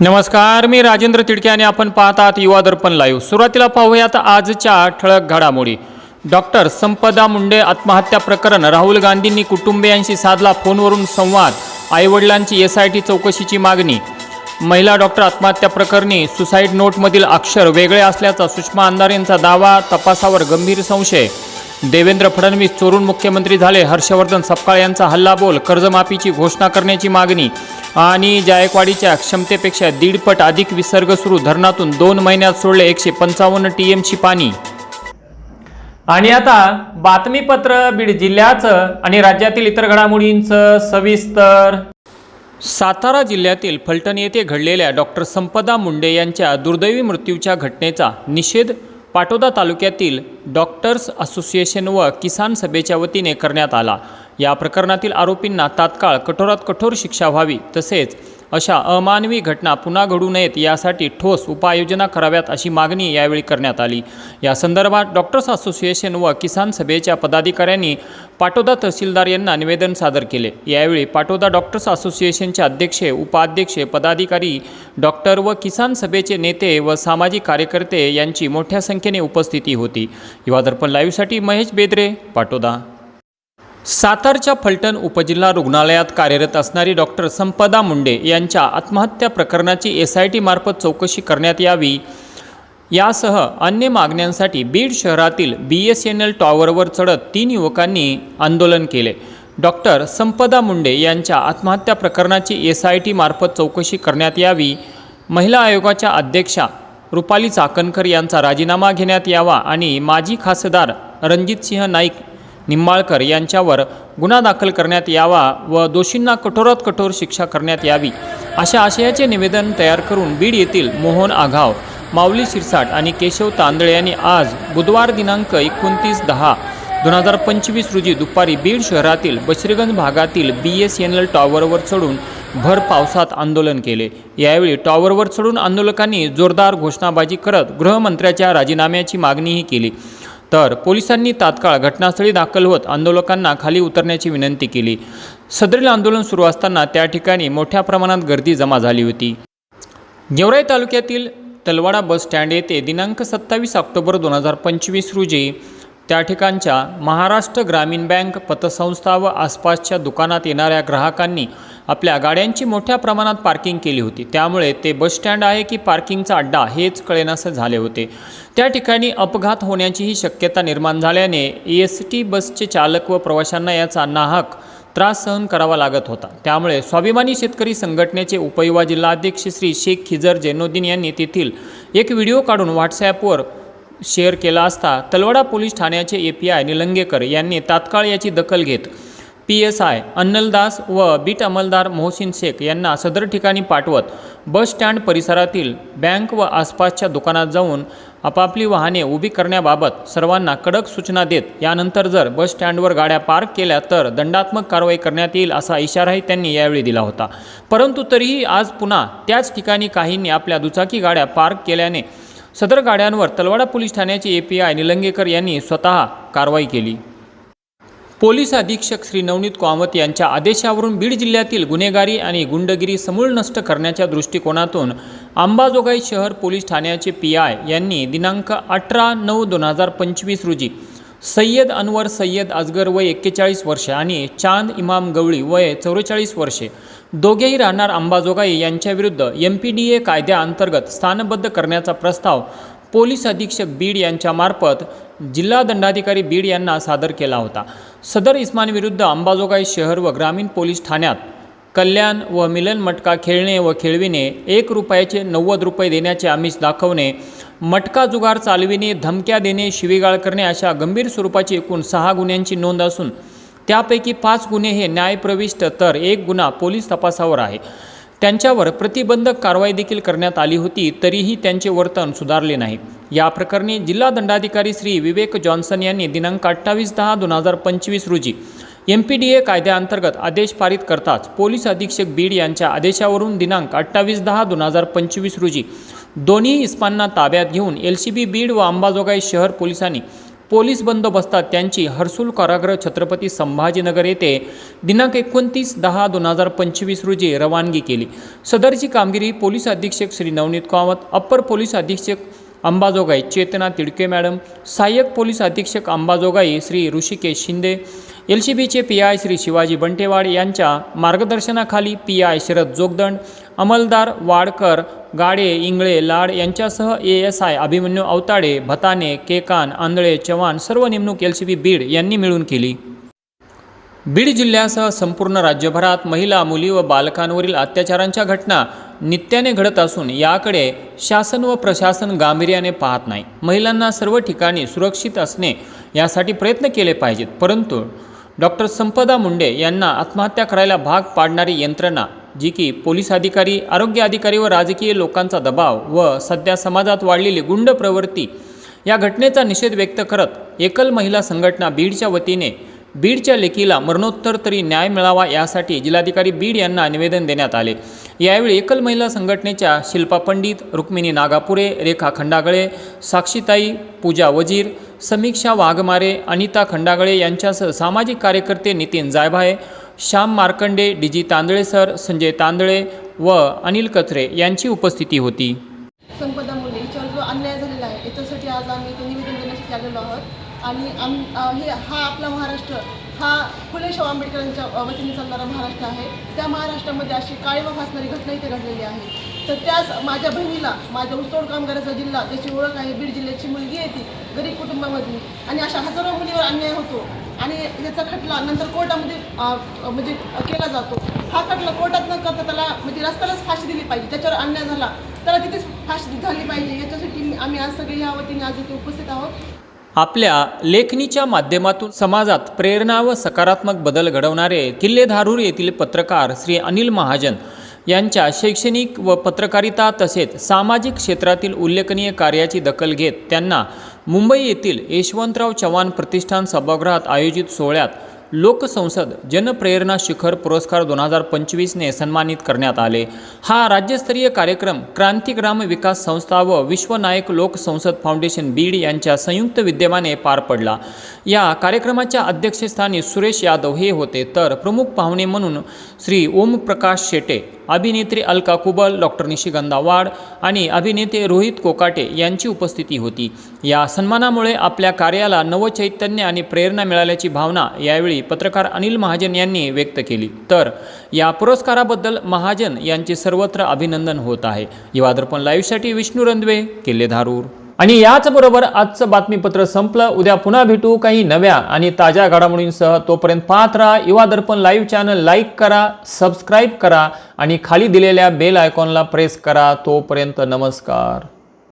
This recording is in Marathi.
नमस्कार मी राजेंद्र तिडके आणि आपण पाहत आहात युवा दर्पण लाईव्ह सुरुवातीला पाहूयात आजच्या ठळक घडामोडी. डॉक्टर संपदा मुंडे आत्महत्या प्रकरण राहुल गांधींनी कुटुंबियांशी साधला फोनवरून संवाद आईवडिलांची एस आय टी चौकशीची मागणी. महिला डॉक्टर आत्महत्या प्रकरणी सुसाईड नोटमधील अक्षर वेगळे असल्याचा सुषमा अंधारेंचा दावा तपासावर गंभीर संशय. देवेंद्र फडणवीस चोरून मुख्यमंत्री झाले. हर्षवर्धन सपकाळ यांचा हल्लाबोल कर्जमाफीची घोषणा करण्याची मागणी आणि जायकवाडीच्या क्षमतेपेक्षा दीडपट अधिक विसर्ग सुरू. धरणातून दोन महिन्यात सोडले एकशे पंचावन्न टी एमची पाणी. आणि आता बातमीपत्र बीड जिल्ह्याचं आणि राज्यातील इतर घडामोडींचं सविस्तर. सातारा जिल्ह्यातील फलटण येथे घडलेल्या डॉक्टर संपदा मुंडे यांच्या दुर्दैवी मृत्यूच्या घटनेचा निषेध पाटोदा तालुक्यातील डॉक्टर्स असोसिएशन व किसान सभेच्या वतीने करण्यात आला. या प्रकरणातील आरोपींना तात्काळ कठोरात कठोर शिक्षा व्हावी तसेच अशा अमानवी घटना पुन्हा घडू नयेत यासाठी ठोस उपाययोजना कराव्यात अशी मागणी यावेळी करण्यात आली. या संदर्भात डॉक्टर्स असोसिएशन व किसान सभेच्या पदाधिकाऱ्यांनी पाटोदा तहसीलदार यांना निवेदन सादर केले. यावेळी पाटोदा डॉक्टर्स असोसिएशनचे अध्यक्ष उपाध्यक्ष पदाधिकारी डॉक्टर व किसान सभेचे नेते व सामाजिक कार्यकर्ते यांची मोठ्या संख्येने उपस्थिती होती. युवा दर्पण लाईव्हसाठी महेश बेदरे पाटोदा. सातारच्या फलटण उपजिल्हा रुग्णालयात कार्यरत असणारी डॉक्टर संपदा मुंडे यांच्या आत्महत्या प्रकरणाची एस आय टीमार्फत चौकशी करण्यात यावी. यासह अन्य मागण्यांसाठी बीड शहरातील बी एस एन एल टॉवरवर चढत तीन युवकांनी आंदोलन केले. डॉक्टर संपदा मुंडे यांच्या आत्महत्या प्रकरणाची एस आय टीमार्फत चौकशी करण्यात यावी. महिला आयोगाच्या अध्यक्षा रुपाली चाकणकर यांचा राजीनामा घेण्यात यावा आणि माजी खासदार रणजितसिंह नाईक निंबाळकर यांच्यावर गुन्हा दाखल करण्यात यावा व दोषींना कठोरात कठोर शिक्षा करण्यात यावी अशा आशयाचे निवेदन तयार करून बीड येथील मोहन आघाव माऊली शिरसाट आणि केशव तांदळे यांनी आज बुधवार दिनांक एकोणतीस दहा दोन हजार पंचवीस रोजी दुपारी बीड शहरातील बशरीगंज भागातील बी एस एन एल टॉवरवर चढून भर पावसात आंदोलन केले. यावेळी टॉवरवर चढून आंदोलकांनी जोरदार घोषणाबाजी करत गृहमंत्र्याच्या राजीनाम्याची मागणीही केली. तर पोलिसांनी तात्काळ घटनास्थळी दाखल होत आंदोलकांना खाली उतरण्याची विनंती केली. सदरील आंदोलन सुरू असताना त्या ठिकाणी मोठ्या प्रमाणात गर्दी जमा झाली होती. गेवराई तालुक्यातील तलवाडा बस स्टँड येथे दिनांक सत्तावीस ऑक्टोबर दोन हजार पंचवीस रोजी त्या ठिकाणच्या महाराष्ट्र ग्रामीण बँक पतसंस्था व आसपासच्या दुकानात येणाऱ्या ग्राहकांनी आपल्या गाड्यांची मोठ्या प्रमाणात पार्किंग केली होती. त्यामुळे ते बस स्टँड आहे की पार्किंगचा अड्डा हेच कळेनासे झाले होते. त्या ठिकाणी अपघात होण्याचीही शक्यता निर्माण झाल्याने एस टी बसचे चालक व प्रवाशांना याचा नाहक त्रास सहन करावा लागत होता. त्यामुळे स्वाभिमानी शेतकरी संघटनेचे उपयुवा जिल्हाध्यक्ष श्री शेख खिजर जैनुद्दीन यांनी तेथील एक व्हिडिओ काढून व्हॉट्सॲपवर शेअर केला असता तलवाडा पोलीस ठाण्याचे ए पी आय निलंगेकर यांनी तात्काळ याची दखल घेत पी एस आय अन्नलदास व बीट अंमलदार मोहसिन शेख यांना सदर ठिकाणी पाठवत बस स्टँड परिसरातील बँक व आसपासच्या दुकानात जाऊन आपापली वाहने उभी करण्याबाबत सर्वांना कडक सूचना देत यानंतर जर बस स्टँडवर गाड्या पार्क केल्या तर दंडात्मक कारवाई करण्यात येईल असा इशाराही त्यांनी यावेळी दिला होता. परंतु तरीही आज पुन्हा त्याच ठिकाणी काहींनी आपल्या दुचाकी गाड्या पार्क केल्याने सदर गाड्यांवर तलवाडा पोलीस ठाण्याचे ए पी आय निलंगेकर यांनी स्वतः कारवाई केली. पोलीस अधीक्षक श्री नवनीत कामत यांच्या आदेशावरून बीड जिल्ह्यातील गुन्हेगारी आणि गुंडगिरी समूळ नष्ट करण्याच्या दृष्टिकोनातून अंबाजोगाई शहर पोलीस ठाण्याचे पी आय यांनी दिनांक अठरा नऊ दोन हजार पंचवीस रोजी सय्यद अनवर सय्यद अजगर वय एक्केचाळीस वर्षे आणि चांद इमाम गवळी वय चौवेचाळीस वर्षे दोघेही राहणार अंबाजोगाई यांच्याविरुद्ध एम पी डी ए कायद्याअंतर्गत स्थानबद्ध करण्याचा प्रस्ताव पोलीस अधीक्षक बीड यांच्यामार्फत जिल्हा दंडाधिकारी बीड यांना सादर केला होता. सदर इस्मानविरुद्ध अंबाजोगाई शहर व ग्रामीण पोलीस ठाण्यात कल्याण व मिलन मटका खेळणे व खेळविणे एक रुपयाचे नव्वद रुपये देण्याचे आमिष दाखवणे मटका जुगार चालविणे धमक्या देणे शिवीगाळ करणे अशा गंभीर स्वरूपाची एकूण सहा गुन्ह्यांची नोंद असून त्यापैकी पाच गुन्हे हे न्यायप्रविष्ट तर एक गुन्हा पोलीस तपासावर आहे. त्यांच्यावर प्रतिबंधक कारवाई देखील करण्यात आली होती तरीही त्यांचे वर्तन सुधारले नाही. या प्रकरणी जिल्हा दंडाधिकारी श्री विवेक जॉन्सन यांनी दिनांक अठ्ठावीस दहा दोन हजार पंचवीस रोजी एम पी डी ए कायद्याअंतर्गत आदेश पारित करताच पोलीस अधीक्षक बीड यांच्या आदेशावरून दिनांक अठ्ठावीस दहा दोन हजार पंचवीस रोजी दोन्ही इस्मांना ताब्यात घेऊन एल सी बी बीड व अंबाजोगाई शहर पोलिसांनी पोलीस बंदोबस्तात त्यांची हर्सुल कारागृह छत्रपती संभाजीनगर येथे दिनांक एकोणतीस दहा दोन हजार पंचवीस रोजी रवानगी केली. सदरची कामगिरी पोलीस अधीक्षक श्री नवनीत कामत अप्पर पोलीस अधीक्षक अंबाजोगाई चेतना तिडके मॅडम सहाय्यक पोलीस अधीक्षक अंबाजोगाई श्री ऋषिकेश शिंदे एल सी बीचे पी आय श्री शिवाजी बंटेवाड यांच्या मार्गदर्शनाखाली पी आय शरद जोगदंड अंमलदार वाडकर गाडे इंगळे लाड यांच्यासह A S I Abhimanyu Avtade Bhatane Kekan Andhale Chavan सर्व नेमणूक एल सी बी बीड यांनी मिळून केली. बीड जिल्ह्यासह संपूर्ण राज्यभरात महिला मुली व बालकांवरील अत्याचारांच्या घटना नित्याने घडत असून याकडे शासन व प्रशासन गांभीर्याने पाहत नाही. महिलांना सर्व ठिकाणी सुरक्षित असणे यासाठी प्रयत्न केले पाहिजेत परंतु डॉक्टर संपदा मुंडे यांना आत्महत्या करायला भाग पाडणारी यंत्रणा जी की पोलीस अधिकारी आरोग्य अधिकारी व राजकीय लोकांचा दबाव व सध्या समाजात वाढलेली गुंड प्रवृत्ती या घटनेचा निषेध व्यक्त करत एकल महिला संघटना बीडच्या वतीने बीडच्या लेकीला मरणोत्तर तरी न्याय मिळावा यासाठी जिल्हाधिकारी बीड यांना निवेदन देण्यात आले. यावेळी एकल महिला संघटनेच्या शिल्पा पंडित रुक्मिणी नागापुरे रेखा खंडागळे साक्षीताई पूजा वजीर समीक्षा वाघमारे अनिता खंडागळे यांच्यासह सामाजिक कार्यकर्ते नितीन जायभाये श्याम मार्कंडे डीजी तांदळे सर संजय तांदळे व अनिल कचरे यांची उपस्थिती होती. संपदा मुले याच्यावर जो अन्याय झालेला आहे याच्यासाठी आज आम्ही ते निवेदन देण्यासाठी आलेलो आहोत. आणि आम हे हा आपला महाराष्ट्र हा फुले शाहू आंबेडकरांच्या वतीने चालणारा महाराष्ट्र आहे. त्या महाराष्ट्रामध्ये अशी काळीमा फासणारी घटना इथे घडलेली आहे. तर त्याच माझ्या बहिणीला माझ्या ऊसतोड कामगाराचा जिल्हा त्याची ओळख आहे बीड जिल्ह्याची मुलगी आहे ती गरीब कुटुंबामधली. आणि अशा हजारो मुलीवर अन्याय होतो. आणि याचा खटला नंतर कोर्टामध्ये म्हणजे केला जातो. हा खटला कोर्टात न करता त्याला म्हणजे रस्त्यालाच फाशी दिली पाहिजे. त्याच्यावर अन्याय झाला त्याला तिथेच फाशी झाली पाहिजे? याच्यासाठी आम्ही आज सगळे या वतीने आज इथे उपस्थित आहोत. आपल्या लेखणीच्या माध्यमातून समाजात प्रेरणा व सकारात्मक बदल घडवणारे किल्ले धारूर येथील पत्रकार श्री अनिल महाजन यांच्या शैक्षणिक व पत्रकारिता तसेच सामाजिक क्षेत्रातील उल्लेखनीय कार्याची दखल घेत त्यांना मुंबई येथील यशवंतराव चव्हाण प्रतिष्ठान सभागृहात आयोजित सोहळ्यात लोकसंसद जनप्रेरणा शिखर पुरस्कार दोन हजार पंचवीसने सन्मानित करण्यात आले. हा राज्यस्तरीय कार्यक्रम क्रांतिग्राम विकास संस्था व विश्वनायक लोकसंसद फाउंडेशन बीड यांच्या संयुक्त विद्यमाने पार पडला. या कार्यक्रमाच्या अध्यक्षस्थानी सुरेश यादव हे होते. तर प्रमुख पाहुणे म्हणून श्री ओमप्रकाश शेटे अभिनेत्री अलका कुबल डॉक्टर निशिगंधा वाड आणि अभिनेते रोहित कोकाटे यांची उपस्थिती होती. या सन्मानामुळे आपल्या कार्याला नवचैतन्य आणि प्रेरणा मिळाल्याची भावना यावेळी पत्रकार अनिल महाजन यांनी व्यक्त केली. तर या पुरस्काराबद्दल महाजन यांचे सर्वत्र अभिनंदन होत आहे. युवा दर्पण लाईव्हसाठी विष्णू रंधवे किल्ले धारूर. आणि याचबरोबर आजचं बातमीपत्र संपलं. उद्या पुन्हा भेटू काही नव्या आणि ताज्या घडामोडींसह. तोपर्यंत पाहत राहा Yuva Darpan live channel. Like करा सबस्क्राईब करा आणि खाली दिलेल्या बेल आयकॉनला प्रेस करा. तोपर्यंत नमस्कार.